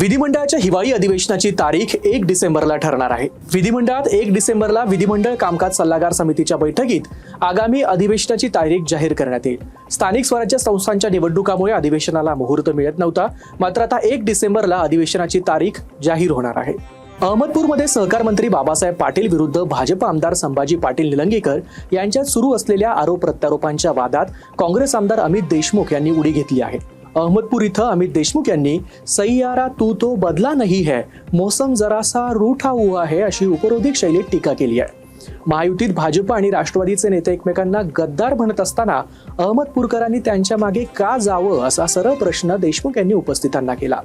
विधिमंडळाच्या हिवाळी अधिवेशनाची तारीख एक डिसेंबरला ठरणार आहे. विधिमंडळात एक डिसेंबरला विधिमंडळ कामकाज सल्लागार समितीच्या बैठकीत आगामी अधिवेशनाची तारीख जाहीर करण्यात येईल. स्थानिक स्वराज्य संस्थांच्या निवडणुकामुळे अधिवेशनाला मुहूर्त मिळत नव्हता मात्र आता एक डिसेंबरला अधिवेशनाची तारीख जाहीर होणार आहे. अहमदपूरमध्ये सहकार मंत्री बाबासाहेब पाटील विरुद्ध भाजप आमदार संभाजी पाटील निलंगेकर यांच्यात सुरू असलेल्या आरोप प्रत्यारोपांच्या वादात काँग्रेस आमदार अमित देशमुख यांनी उडी घेतली आहे. अहमदपूर इथं अमित देशमुख यांनी सैयारा तू तो बदला नाही है मौसम जरासा रूठा हुआ है अशी उपरोधिक शैलीत टीका केली आहे. महायुतीत भाजप आणि राष्ट्रवादीचे नेते एकमेकांना गद्दार म्हणत असताना अहमदपूरकरांनी त्यांच्या मागे का जावं असा सरळ प्रश्न देशमुख यांनी उपस्थितांना केला.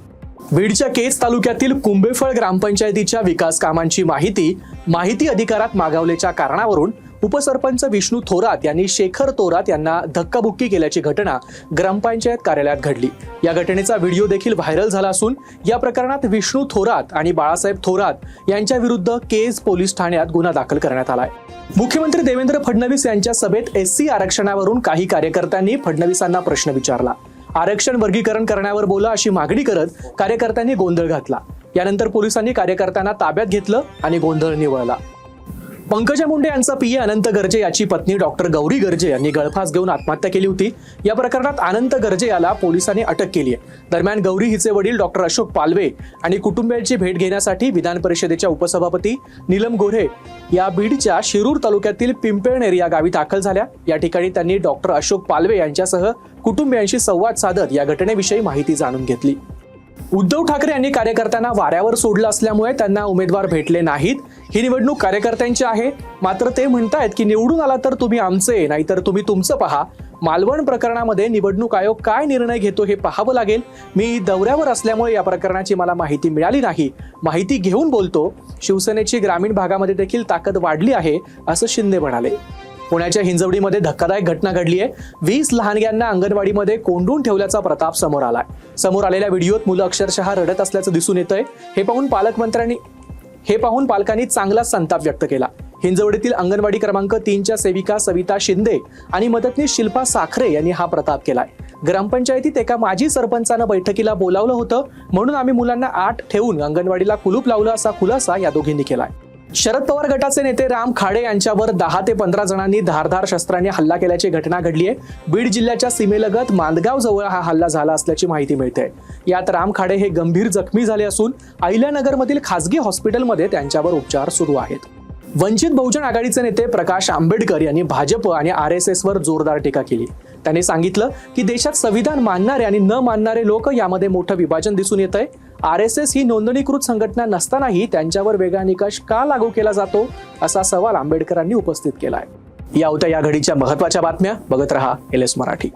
बीडच्या केज तालुक्यातील कुंभेफळ ग्रामपंचायतीच्या विकास कामांची माहिती माहिती अधिकारात मागवल्याच्या कारणावरून उपसरपंच विष्णू थोरात यांनी शेखर थोरात यांना धक्काबुक्की केल्याची घटना ग्रामपंचायत कार्यालयात घडली. या घटनेचा व्हिडिओ देखील व्हायरल झाला असून या प्रकरणात विष्णू थोरात आणि बाळासाहेब थोरात यांच्या विरुद्ध केज पोलीस ठाण्यात गुन्हा दाखल करण्यात आलाय. मुख्यमंत्री देवेंद्र फडणवीस यांच्या सभेत एस सी आरक्षणावरून काही कार्यकर्त्यांनी फडणवीसांना प्रश्न विचारला. आरक्षण वर्गीकरण करण्यावर बोला अशी मागणी करत कार्यकर्त्यांनी गोंधळ घातला. यानंतर पोलिसांनी कार्यकर्त्यांना ताब्यात घेतलं आणि गोंधळ निवळला. पंकजा मुंडे यांचा पीए अनंत गर्जे याची पत्नी डॉक्टर गौरी गर्जे यांनी गळफास घेऊन आत्महत्या केली होती. या प्रकरणात अनंत गर्जे याला पोलिसांनी अटक केली आहे. दरम्यान गौरी हिचे वडील डॉक्टर अशोक पालवे आणि कुटुंबियांची भेट घेण्यासाठी विधान परिषदेच्या उपसभापती नीलम गोऱ्हे या बीडच्या शिरूर तालुक्यातील पिंपळनेर या गावी दाखल झाल्या. या ठिकाणी त्यांनी डॉक्टर अशोक पालवे यांच्यासह कुटुंबियांशी संवाद साधत या घटनेविषयी माहिती जाणून घेतली. उद्धव ठाकरे यांनी कार्यकर्त्यांना वाऱ्यावर सोडलं असल्यामुळे त्यांना उमेदवार भेटले नाहीत. ही निवडणूक कार्यकर्त्यांची आहे. मात्र ते म्हणतायत की निवडून आला तर तुम्ही आमचे नाहीतर तुम्ही तुमचं पहा. मालवण प्रकरणामध्ये निवडणूक आयोग काय निर्णय घेतो हे पाहावं लागेल. मी दौऱ्यावर असल्यामुळे या प्रकरणाची मला माहिती मिळाली नाही. माहिती घेऊन बोलतो. शिवसेनेची ग्रामीण भागामध्ये देखील ताकद वाढली आहे असं शिंदे म्हणाले. पुण्याच्या हिंजवडीमध्ये धक्कादायक घटना घडली आहे. वीस लहानग्यांना अंगणवाडीमध्ये कोंडून ठेवल्याचा प्रताप समोर आलाय. समोर आलेल्या व्हिडिओत मुलं अक्षरशः रडत असल्याचं दिसून येतंय. हे पाहून पालकमंत्र्यांनी हे पाहून पालकांनी चांगलाच संताप व्यक्त केला. हिंजवडीतील अंगणवाडी क्रमांक तीनच्या सेविका सविता शिंदे आणि मदतनीस शिल्पा साखरे यांनी हा प्रताप केलाय. ग्रामपंचायतीत एका माजी सरपंचानं बैठकीला बोलावलं होतं. म्हणून आम्ही मुलांना आठ ठेवून अंगणवाडीला कुलूप लावलं असा खुलासा या दोघींनी केलाय. शरद पवार गटाचे नेते राम खाडे यांच्यावर दहा ते पंधरा जणांनी धारधार शस्त्राने हल्ला केल्याची घटना घडली आहे बीड जिल्ह्याच्या सीमेलगत मांदगाव जवळ हा हल्ला झाला असल्याची माहिती मिळते यात राम खाडे हे गंभीर जखमी झाले असून अहिल्यानगरमधील खासगी हॉस्पिटलमध्ये त्यांच्यावर उपचार सुरू आहेत. वंचित बहुजन आघाडीचे नेते प्रकाश आंबेडकर यांनी भाजप आणि आर एस एसवर जोरदार टीका केली. त्यांनी सांगितलं की देशात संविधान मानणारे आणि न मानणारे लोक यामध्ये मोठं विभाजन दिसून येत आहे आर एस एस ही नोंदणीकृत संघटना नसतानाही त्यांच्यावर वेगळा निकष का लागू केला जातो असा सवाल आंबेडकरांनी उपस्थित केला आहे या होत्या या घडीच्या महत्त्वाच्या बातम्या. बघत रहा एल एस मराठी.